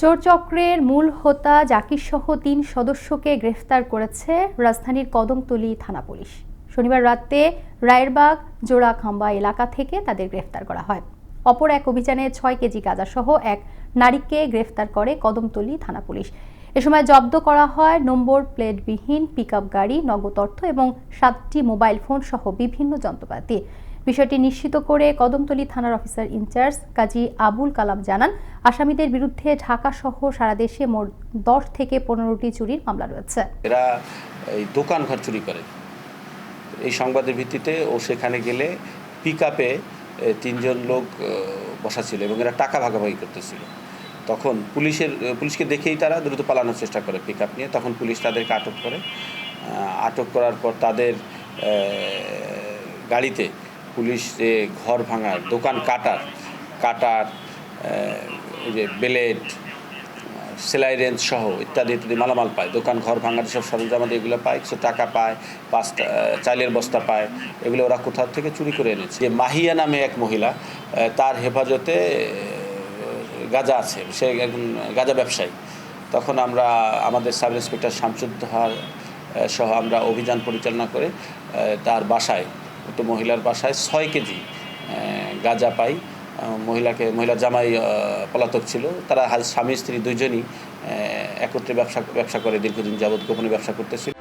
চোরচক্রের মূল হোতা জাকির সহ তিন সদস্যকে গ্রেফতার করেছে রাজধানীর কদমতলী থানা পুলিশ। শনিবার রাতে রায়েরবাগ, জোড়াখাম্বা এলাকা থেকে তাদের গ্রেফতার করা হয়। অপর এক অভিযানে ছয় কেজি গাঁজাসহ এক নারীকে গ্রেফতার করে কদমতলী থানা পুলিশ। এ সময় জব্দ করা হয় নম্বর প্লেটবিহীন পিকআপ গাড়ি, নগদ অর্থ এবং সাতটি মোবাইল ফোন সহ বিভিন্ন যন্ত্রপাতি। বিষয়টি নিশ্চিত করে কদমতলী থানার officer in charge Kazi Abul Kalam জানান, আসামিদের বিরুদ্ধে ঢাকা সহ সারা দেশে মোট দশ থেকে পনেরোটি চুরির মামলা রয়েছে। এরা এই দোকান ঘর চুরি করে। এই সংবাদের ভিত্তিতে ও সেখানে গেলে পিক আপে তিনজন লোক বসা ছিল এবং এরা টাকা ভাগাভাগি করতেছিল। তখন পুলিশের পুলিশকে দেখেই তারা দ্রুত পালানোর চেষ্টা করে পিক আপ নিয়ে। তখন পুলিশ তাদেরকে আটক করে। আটক করার পর তাদের গাড়িতে পুলিশ যে ঘর ভাঙার, দোকান কাটার কাটার যে বেলেট সেলাই রেঞ্জ সহ ইত্যাদি ইত্যাদি মালামাল পায়। দোকান, ঘর ভাঙার সব সরঞ্জামাদি এগুলো পায়, কিছু টাকা পায় পাঁচটা চালের বস্তা পায়, এগুলো ওরা কোথাও থেকে চুরি করে এনেছে? যে মাহিয়া নামে এক মহিলা তার হেফাজতে গাঁজা আছে, সে একজন গাঁজা ব্যবসায়ী। তখন আমরা, আমাদের সাব ইন্সপেক্টর শামসুদ্দোহার সহ আমরা অভিযান পরিচালনা করে তার বাসায় একটু মহিলার বাসায় ছয় কেজি গাঁজা পাই। মহিলাকে মহিলার জামাই পলাতক ছিল। তারা স্বামী, স্ত্রী দুজনই একত্রে ব্যবসা ব্যবসা করে দীর্ঘদিন যাবৎ গোপনে ব্যবসা করতেছিল।